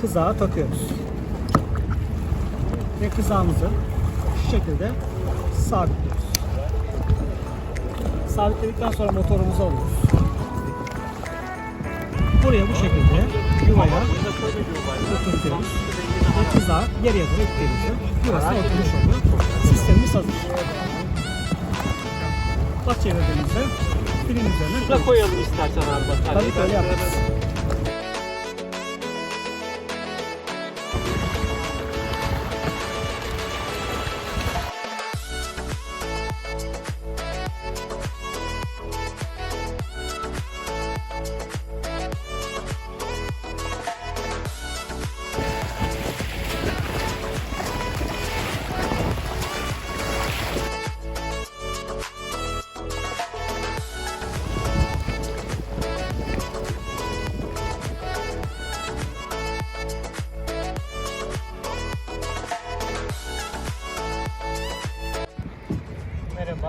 kızağa takıyoruz. Ve kızağımızı şu şekilde sabitliyoruz. Sabitledikten sonra motorumuzu alıyoruz. Buraya bu şekilde yuvaya oturtuyoruz. Ve kızağı geriye doğru ittiğimizde yuvasına oturmuş oluyor. Sistemimiz hazır. Baş çevirdiğimizde filin üzerine koyalım istersen abi. Tabii öyle yaparız.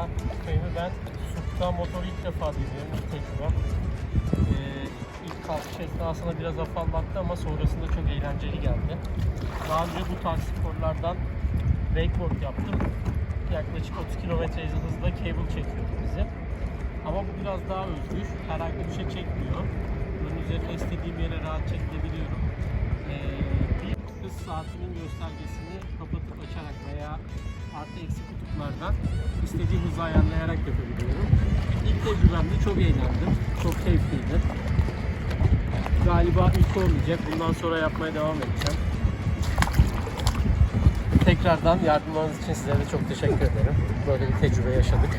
Merhaba, Fehmi ben. Sultan motoru ilk defa deniyorum, ilk tecrübem. Ee, ilk kalkış esnasında biraz afallattı ama sonrasında çok eğlenceli geldi. Daha önce bu tarz sporlardan wakeboard yaptım. Yaklaşık 30 km hızla cable çekiyordu bizi. Ama bu biraz daha özgür, herhangi bir şey çekmiyor. Bunun üzerine istediğim yere rahat çekebiliyorum. Ee, bir hız saatinin göstergesini kapatıp açarak veya artı eksi kutuplardan istediğim hızı ayarlayarak yapabiliyorum. İlk tecrübemde çok eğlendim. Çok keyifliydi. Galiba ilk olmayacak. Bundan sonra yapmaya devam edeceğim. Tekrardan yardımlarınız için size de çok teşekkür ederim. Böyle bir tecrübe yaşadık.